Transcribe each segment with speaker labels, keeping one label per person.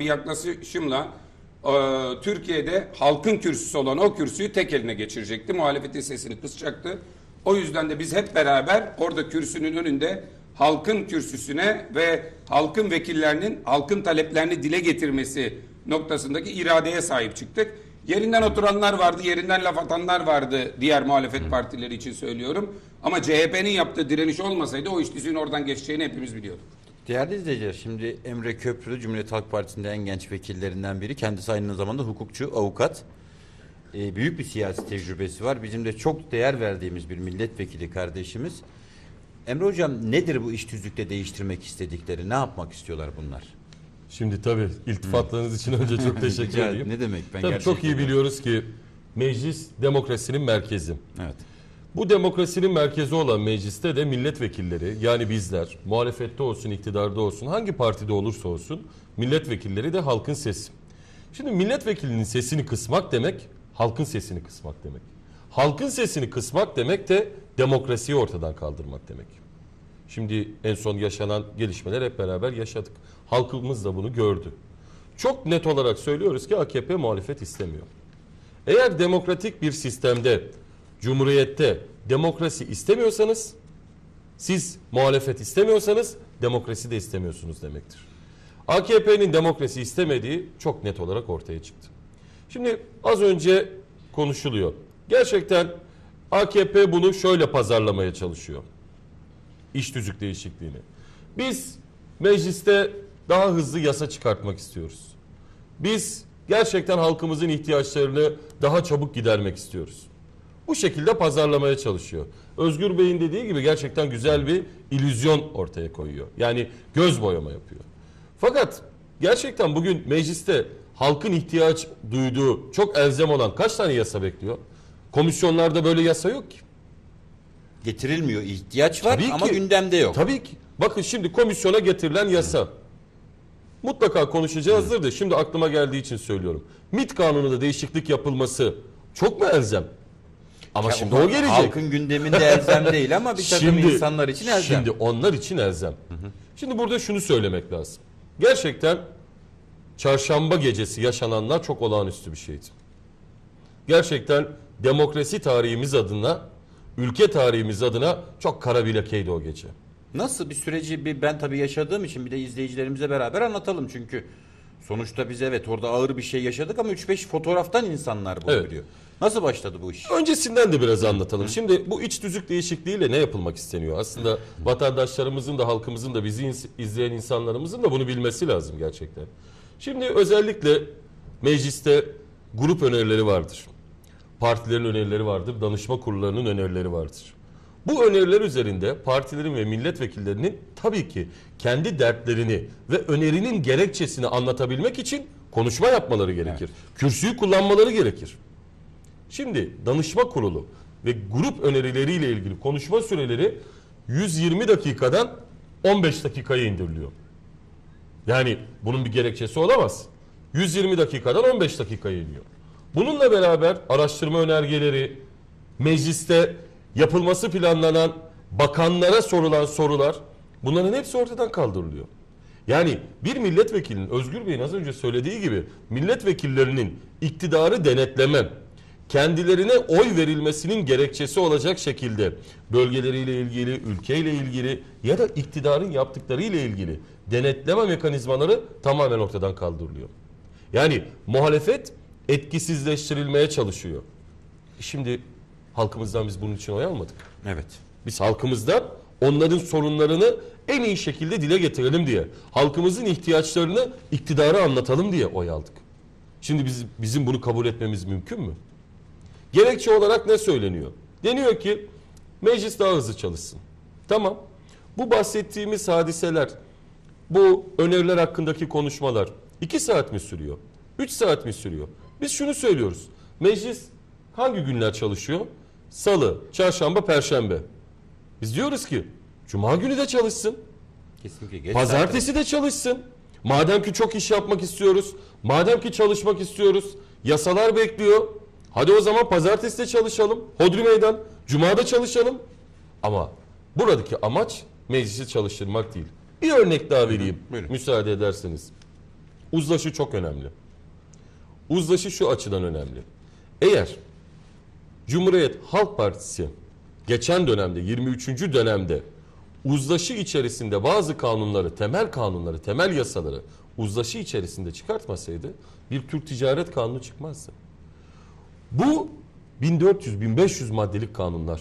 Speaker 1: bir yaklaşımla e, Türkiye'de halkın kürsüsü olan o kürsüyü tek eline geçirecekti. Muhalefetin sesini kısacaktı. O yüzden de biz hep beraber orada kürsünün önünde halkın kürsüsüne ve halkın vekillerinin halkın taleplerini dile getirmesi noktasındaki iradeye sahip çıktık. Yerinden oturanlar vardı, yerinden laf atanlar vardı diğer muhalefet partileri için söylüyorum. Ama CHP'nin yaptığı direniş olmasaydı o iş oradan geçeceğini hepimiz biliyorduk.
Speaker 2: Değerli izleyiciler şimdi Emre Köprülü Cumhuriyet Halk Partisi'nde en genç vekillerinden biri. Kendisi aynı zamanda hukukçu, avukat. Ee, büyük bir siyasi tecrübesi var. Bizim de çok değer verdiğimiz bir milletvekili kardeşimiz. Emre Hocam nedir bu iş tüzükte değiştirmek istedikleri? Ne yapmak istiyorlar bunlar?
Speaker 3: Şimdi tabii iltifatlarınız için önce çok teşekkür edeyim.
Speaker 2: Ne demek? Ben
Speaker 3: tabii çok iyi biliyoruz ki meclis demokrasinin merkezi.
Speaker 2: Evet.
Speaker 3: Bu demokrasinin merkezi olan mecliste de milletvekilleri yani bizler muhalefette olsun iktidarda olsun hangi partide olursa olsun milletvekilleri de halkın sesi. Şimdi milletvekilinin sesini kısmak demek halkın sesini kısmak demek. Halkın sesini kısmak demek de demokrasiyi ortadan kaldırmak demek. Şimdi en son yaşanan gelişmeler hep beraber yaşadık. Halkımız da bunu gördü. Çok net olarak söylüyoruz ki AKP muhalefet istemiyor. Eğer demokratik bir sistemde, cumhuriyette demokrasi istemiyorsanız, siz muhalefet istemiyorsanız demokrasi de istemiyorsunuz demektir. AKP'nin demokrasi istemediği çok net olarak ortaya çıktı. Şimdi az önce konuşuluyor. Gerçekten AKP bunu şöyle pazarlamaya çalışıyor. İş tüzük değişikliğini. Biz mecliste daha hızlı yasa çıkartmak istiyoruz. Biz gerçekten halkımızın ihtiyaçlarını daha çabuk gidermek istiyoruz. Bu şekilde pazarlamaya çalışıyor. Özgür Bey'in dediği gibi gerçekten güzel bir illüzyon ortaya koyuyor. Yani göz boyama yapıyor. Fakat gerçekten bugün mecliste halkın ihtiyaç duyduğu çok elzem olan kaç tane yasa bekliyor? Komisyonlarda böyle yasa yok ki.
Speaker 2: Getirilmiyor. ihtiyaç var
Speaker 3: Tabii
Speaker 2: ama
Speaker 3: ki.
Speaker 2: gündemde yok.
Speaker 3: Tabii ki. Bakın şimdi komisyona getirilen yasa. Mutlaka konuşacağızdır da şimdi aklıma geldiği için söylüyorum. MİT kanununda değişiklik yapılması çok mu elzem? Ama
Speaker 2: Ya
Speaker 3: şimdi o gelecek.
Speaker 2: Halkın gündeminde elzem değil ama bir takım insanlar için elzem.
Speaker 3: Şimdi onlar için elzem. Şimdi burada şunu söylemek lazım. Gerçekten çarşamba gecesi yaşananlar çok olağanüstü bir şeydi. Gerçekten demokrasi tarihimiz adına, ülke tarihimiz adına çok kara bir lekeydi o gece.
Speaker 2: Nasıl bir süreci bir ben tabii yaşadığım için bir de izleyicilerimize beraber anlatalım çünkü sonuçta biz evet orada ağır bir şey yaşadık ama 3-5 fotoğraftan insanlar bunu
Speaker 3: Evet.
Speaker 2: biliyor. Nasıl başladı bu iş?
Speaker 3: Öncesinden de biraz anlatalım. Şimdi bu iç tüzük değişikliğiyle ne yapılmak isteniyor? Aslında vatandaşlarımızın da halkımızın da bizi izleyen insanlarımızın da bunu bilmesi lazım gerçekten. Şimdi özellikle mecliste grup önerileri vardır. Partilerin önerileri vardır, danışma kurullarının önerileri vardır. Bu öneriler üzerinde partilerin ve milletvekillerinin tabii ki kendi dertlerini ve önerinin gerekçesini anlatabilmek için konuşma yapmaları gerekir. Kürsüyü kullanmaları gerekir. Şimdi danışma kurulu ve grup önerileriyle ilgili konuşma süreleri 120 dakikadan 15 dakikaya indiriliyor. Yani bunun bir gerekçesi olamaz. 120 dakikadan 15 dakikaya iniyor. Bununla beraber araştırma önergeleri, mecliste yapılması planlanan bakanlara sorulan sorular bunların hepsi ortadan kaldırılıyor. Yani bir milletvekilinin Özgür Bey'in az önce söylediği gibi milletvekillerinin iktidarı denetleme, kendilerine oy verilmesinin gerekçesi olacak şekilde bölgeleriyle ilgili, ülkeyle ilgili ya da iktidarın yaptıkları ile ilgili denetleme mekanizmaları tamamen ortadan kaldırılıyor. Yani muhalefet etkisizleştirilmeye çalışıyor. Şimdi halkımızdan biz bunun için oy almadık.
Speaker 2: Evet.
Speaker 3: Biz halkımızdan onların sorunlarını en iyi şekilde dile getirelim diye, halkımızın ihtiyaçlarını iktidara anlatalım diye oy aldık. Şimdi biz, bizim bunu kabul etmemiz mümkün mü? Gerekçe olarak ne söyleniyor? Deniyor ki meclis daha hızlı çalışsın. Tamam. Bu bahsettiğimiz hadiseler, bu öneriler hakkındaki konuşmalar 2 saat mi sürüyor? 3 saat mi sürüyor? Biz şunu söylüyoruz. Meclis hangi günler çalışıyor? Salı, çarşamba, perşembe. Biz diyoruz ki cuma günü de çalışsın.
Speaker 2: Kesinlikle. Geç
Speaker 3: Pazartesi de çalışsın. Madem ki çok iş yapmak istiyoruz, madem ki çalışmak istiyoruz, yasalar bekliyor. Hadi o zaman pazartesi de çalışalım. Hodri meydan. Cuma'da çalışalım. Ama buradaki amaç meclisi çalıştırmak değil. Bir örnek daha vereyim.
Speaker 2: buyurun.
Speaker 3: Müsaade ederseniz. Uzlaşı çok önemli. Uzlaşı şu açıdan önemli. Eğer Cumhuriyet Halk Partisi geçen dönemde 23. dönemde uzlaşı içerisinde bazı kanunları, temel kanunları, temel yasaları uzlaşı içerisinde çıkartmasaydı bir Türk Ticaret Kanunu çıkmazdı. Bu 1400-1500 maddelik kanunlar.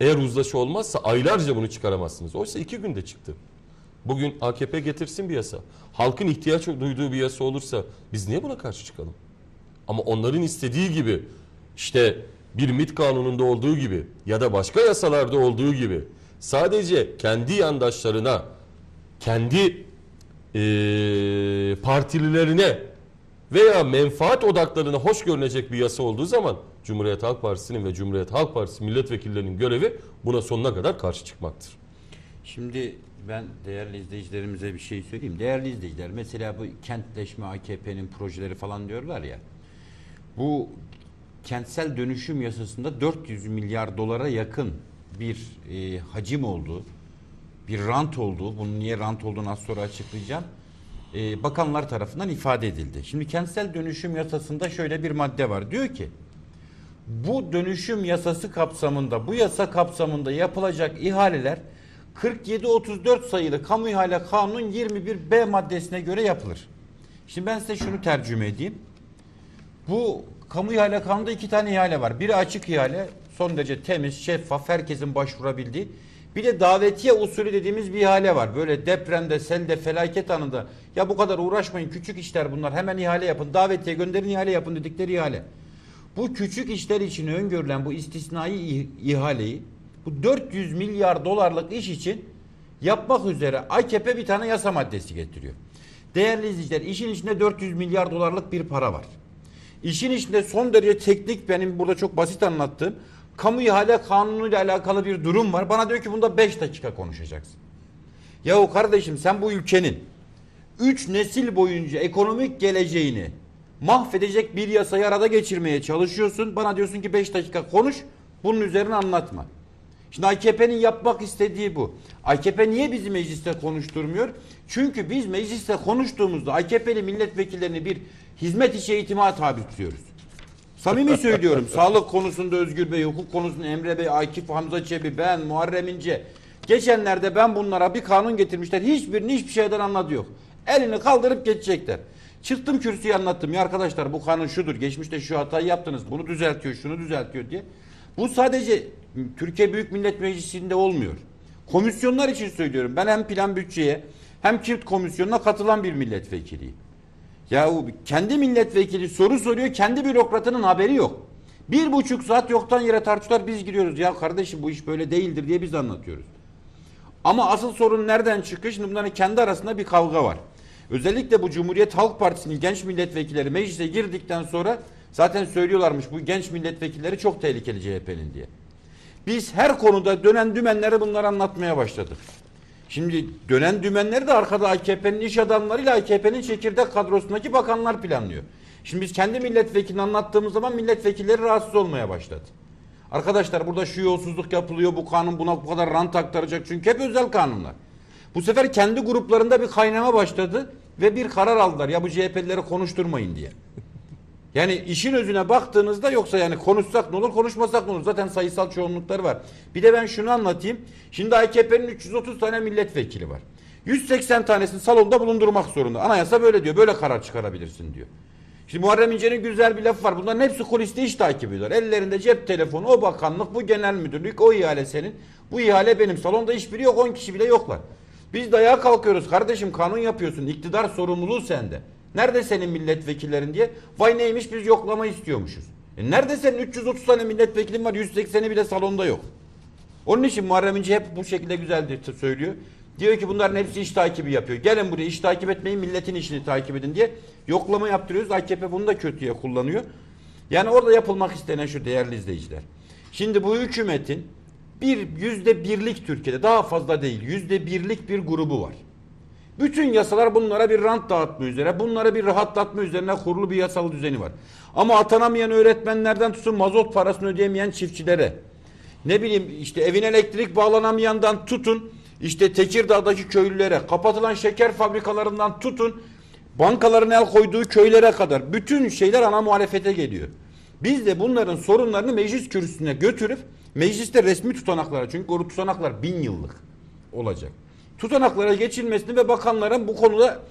Speaker 3: Eğer uzlaşı olmazsa aylarca bunu çıkaramazsınız. Oysa iki günde çıktı. Bugün AKP getirsin bir yasa. Halkın ihtiyaç duyduğu bir yasa olursa biz niye buna karşı çıkalım? Ama onların istediği gibi işte bir MİT kanununda olduğu gibi ya da başka yasalarda olduğu gibi sadece kendi yandaşlarına, kendi eee, partililerine veya menfaat odaklarına hoş görünecek bir yasa olduğu zaman Cumhuriyet Halk Partisi'nin ve Cumhuriyet Halk Partisi milletvekillerinin görevi buna sonuna kadar karşı çıkmaktır.
Speaker 2: Şimdi ben değerli izleyicilerimize bir şey söyleyeyim. Değerli izleyiciler mesela bu kentleşme AKP'nin projeleri falan diyorlar ya. Bu kentsel dönüşüm yasasında 400 milyar dolara yakın bir e, hacim olduğu, bir rant olduğu, bunun niye rant olduğunu az sonra açıklayacağım. E, bakanlar tarafından ifade edildi. Şimdi kentsel dönüşüm yasasında şöyle bir madde var. Diyor ki bu dönüşüm yasası kapsamında, bu yasa kapsamında yapılacak ihaleler 47-34 sayılı kamu ihale kanunun 21b maddesine göre yapılır. Şimdi ben size şunu tercüme edeyim. Bu kamu ihale kanunda iki tane ihale var. Biri açık ihale, son derece temiz, şeffaf, herkesin başvurabildiği. Bir de davetiye usulü dediğimiz bir ihale var. Böyle depremde, selde, felaket anında ya bu kadar uğraşmayın küçük işler bunlar hemen ihale yapın. Davetiye gönderin ihale yapın dedikleri ihale. Bu küçük işler için öngörülen bu istisnai ih- ihaleyi bu 400 milyar dolarlık iş için yapmak üzere AKP bir tane yasa maddesi getiriyor. Değerli izleyiciler işin içinde 400 milyar dolarlık bir para var. İşin içinde son derece teknik benim burada çok basit anlattığım kamu ihale kanunu ile alakalı bir durum var. Bana diyor ki bunda 5 dakika konuşacaksın. Yahu kardeşim sen bu ülkenin 3 nesil boyunca ekonomik geleceğini mahvedecek bir yasayı arada geçirmeye çalışıyorsun. Bana diyorsun ki 5 dakika konuş bunun üzerine anlatma. Şimdi AKP'nin yapmak istediği bu. AKP niye bizi mecliste konuşturmuyor? Çünkü biz mecliste konuştuğumuzda AKP'li milletvekillerini bir hizmet işi eğitimine tabi tutuyoruz. Samimi söylüyorum. Sağlık konusunda Özgür Bey, hukuk konusunda Emre Bey, Akif Hamza Çebi, ben, Muharrem İnce. Geçenlerde ben bunlara bir kanun getirmişler. Hiçbirini hiçbir şeyden anladı yok. Elini kaldırıp geçecekler. Çıktım kürsüye anlattım. Ya arkadaşlar bu kanun şudur. Geçmişte şu hatayı yaptınız. Bunu düzeltiyor, şunu düzeltiyor diye. Bu sadece Türkiye Büyük Millet Meclisi'nde olmuyor. Komisyonlar için söylüyorum. Ben hem plan bütçeye hem kirt komisyonuna katılan bir milletvekiliyim. Ya o kendi milletvekili soru soruyor, kendi bürokratının haberi yok. Bir buçuk saat yoktan yere tartışıyorlar, biz giriyoruz. Ya kardeşim bu iş böyle değildir diye biz anlatıyoruz. Ama asıl sorun nereden çıkıyor? Şimdi bunların kendi arasında bir kavga var. Özellikle bu Cumhuriyet Halk Partisi'nin genç milletvekilleri meclise girdikten sonra zaten söylüyorlarmış bu genç milletvekilleri çok tehlikeli CHP'nin diye. Biz her konuda dönen dümenleri bunları anlatmaya başladık. Şimdi dönen dümenleri de arkada AKP'nin iş adamlarıyla AKP'nin çekirdek kadrosundaki bakanlar planlıyor. Şimdi biz kendi milletvekilini anlattığımız zaman milletvekilleri rahatsız olmaya başladı. Arkadaşlar burada şu yolsuzluk yapılıyor, bu kanun buna bu kadar rant aktaracak çünkü hep özel kanunlar. Bu sefer kendi gruplarında bir kaynama başladı ve bir karar aldılar. Ya bu CHP'lileri konuşturmayın diye. Yani işin özüne baktığınızda yoksa yani konuşsak ne olur konuşmasak ne olur. Zaten sayısal çoğunlukları var. Bir de ben şunu anlatayım. Şimdi AKP'nin 330 tane milletvekili var. 180 tanesini salonda bulundurmak zorunda. Anayasa böyle diyor. Böyle karar çıkarabilirsin diyor. Şimdi Muharrem İnce'nin güzel bir lafı var. Bunların hepsi kuliste iş takip ediyor. Ellerinde cep telefonu, o bakanlık, bu genel müdürlük, o ihale senin. Bu ihale benim. Salonda hiçbiri yok, 10 kişi bile yoklar. Biz dayağa kalkıyoruz. Kardeşim kanun yapıyorsun. İktidar sorumluluğu sende. Nerede senin milletvekillerin diye. Vay neymiş biz yoklama istiyormuşuz. E nerede senin 330 tane milletvekilin var 180'i bile salonda yok. Onun için Muharrem İnce hep bu şekilde güzel söylüyor. Diyor ki bunların hepsi iş takibi yapıyor. Gelin buraya iş takip etmeyin milletin işini takip edin diye yoklama yaptırıyoruz. AKP bunu da kötüye kullanıyor. Yani orada yapılmak istenen şu değerli izleyiciler. Şimdi bu hükümetin bir yüzde birlik Türkiye'de daha fazla değil yüzde birlik bir grubu var. Bütün yasalar bunlara bir rant dağıtma üzere, bunlara bir rahatlatma üzerine kurulu bir yasal düzeni var. Ama atanamayan öğretmenlerden tutun mazot parasını ödeyemeyen çiftçilere, ne bileyim işte evine elektrik bağlanamayandan tutun, işte Tekirdağ'daki köylülere, kapatılan şeker fabrikalarından tutun, bankaların el koyduğu köylere kadar bütün şeyler ana muhalefete geliyor. Biz de bunların sorunlarını meclis kürsüsüne götürüp mecliste resmi tutanaklara çünkü o tutanaklar bin yıllık olacak. Tutanaklara geçilmesini ve bakanların bu konuda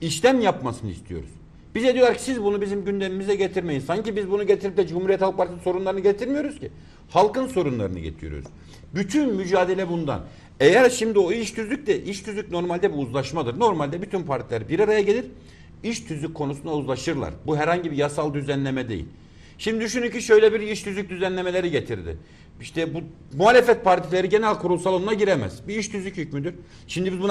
Speaker 2: işlem yapmasını istiyoruz. Bize diyorlar ki siz bunu bizim gündemimize getirmeyin. Sanki biz bunu getirip de Cumhuriyet Halk Partisi sorunlarını getirmiyoruz ki. Halkın sorunlarını getiriyoruz. Bütün mücadele bundan. Eğer şimdi o iş tüzük de iş tüzük normalde bir uzlaşmadır. Normalde bütün partiler bir araya gelir. iş tüzük konusunda uzlaşırlar. Bu herhangi bir yasal düzenleme değil. Şimdi düşünün ki şöyle bir iş tüzük düzenlemeleri getirdi. İşte bu muhalefet partileri genel kurul salonuna giremez. Bir iş tüzük hükmüdür. Şimdi biz buna